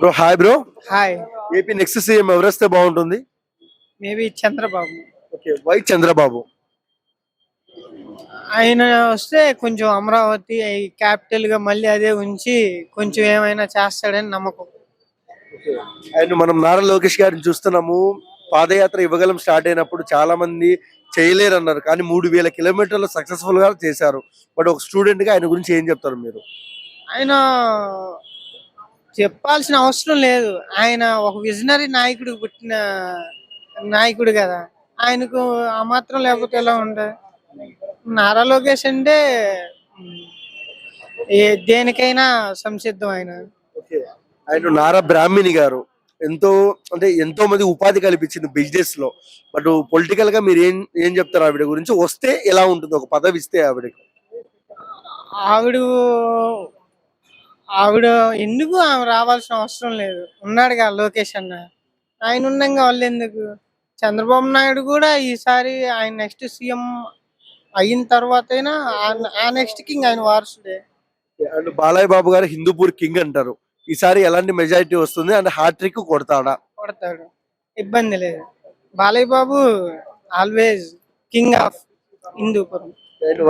Bro hi bro hi AP next CM ఎవరేస్తే బాగుంటుంది? Maybe Chandrababu. Okay why Chandrababu? ఆయన వస్తే కొంచెం అమరావతి క్యాపిటల్గా మళ్ళీ అదే ఉంచి కొంచెం ఏమైనా చేస్తాడని నమ్మకం. అండ్ మనం నారా లోకేష్ గారిని చూస్తున్నాము. పాదయాత్ర ఇవ్వగలం స్టార్ట్ అయినప్పుడు చాలా మంది చేయలేరు అన్నారు కానీ మూడు వేల కిలోమీటర్లు సక్సెస్ఫుల్గా చేశారు. బట్ ఒక స్టూడెంట్గా ఆయన గురించి ఏం చెప్తారు మీరు? ఆయన చెప్పాల్సిన అవసరం లేదు. ఆయన ఒక విజనరీ నాయకుడు పుట్టిన నాయకుడు కదా. ఆయనకు ఆ మాత్రం లేకపోతే ఎలా ఉంటాయి నారా లోకేష్ అంటే ఏ దేనికైనా సంసిద్ధం ఆయన. ఆయన నారా బ్రాహ్మిణి గారు ఎంతో అంటే ఎంతో మంది ఉపాధి కల్పించింది బిజినెస్లో. బట్ పొలిటికల్గా మీరు ఏం ఏం చెప్తారు ఆవిడ గురించి? వస్తే ఎలా ఉంటుంది? ఒక పదవి ఇస్తే ఆవిడకి. ఆవిడ ఆవిడ ఎందుకు ఆమె రావాల్సిన అవసరం లేదు? ఉన్నాడుగా లోకేష్ అన్న. ఆయన ఉండంగా వాళ్ళు ఎందుకు? చంద్రబాబు నాయుడు కూడా ఈసారి ఆయన నెక్స్ట్ సీఎం అయిన తర్వాత ఆ నెక్స్ట్ కింగ్ ఆయన వారసుడే. అండ్ బాలయ్య బాబు గారు హిందూపూర్ కింగ్ అంటారు. ఈసారి ఎలాంటి మెజారిటీ వస్తుంది అండ్ హ్యాట్రిక్ కొడతాడా? కొడతాడు. ఇబ్బంది లేదు. Balayya Babu always king of Hindupuram.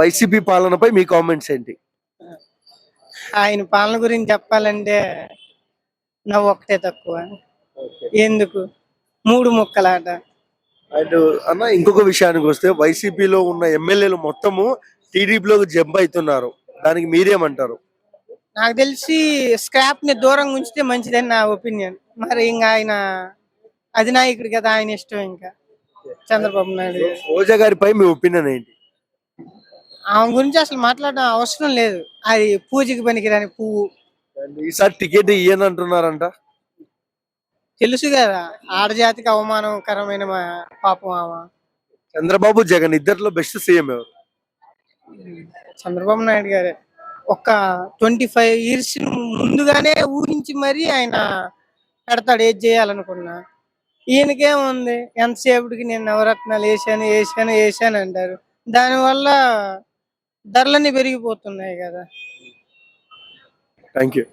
YCP పాలనపై మీ కామెంట్స్ ఏంటి? ఆయన పాలన గురించి చెప్పాలంటే నవ్వు ఒకటే తక్కువ. ఎందుకు? మూడు ముక్కలాట. అండ్ అన్న ఇంకొక విషయానికి వస్తే వైసీపీలో ఉన్న ఎమ్మెల్యేలు మొత్తము టీడీపీలోకి జంప్ అవుతున్నారు. దానికి మీరేమంటారు? నాకు తెలిసి స్క్రాప్ని దూరంగా ఉంచితే మంచిదని నా ఒపీనియన్. మరి ఇంకా ఆయన అధినాయకుడు కదా ఆయన ఇష్టం ఇంకా. చంద్రబాబు నాయుడు. రోజా గారిపై మీ ఒపీనియన్ ఏంటి? ఆమె గురించి అసలు మాట్లాడడం అవసరం లేదు. అది పూజకి పనికిరాని పువ్వు. ఈసారి టికెట్ ఇయ్యని అంటున్నారంట. తెలుసు కదా ఆడజాతికి అవమానకరమైన మా- పాపం ఆమె. చంద్రబాబు జగన్ ఇద్దరిలో బెస్ట్ సీఎం ఎవరు? చంద్రబాబు నాయుడు గారే. ఒక ట్వంటీ ఫైవ్ ఇయర్స్ ముందుగానే ఊహించి మరీ ఆయన పెడతాడు ఏది చేయాలనుకున్నా. ఈయనకేముంది ఎంతసేపటికి నేను నవరత్నాలు వేసాను వేసాను వేసాను అంటారు. దానివల్ల ధరలన్నీ పెరిగిపోతున్నాయి కదా. Thank you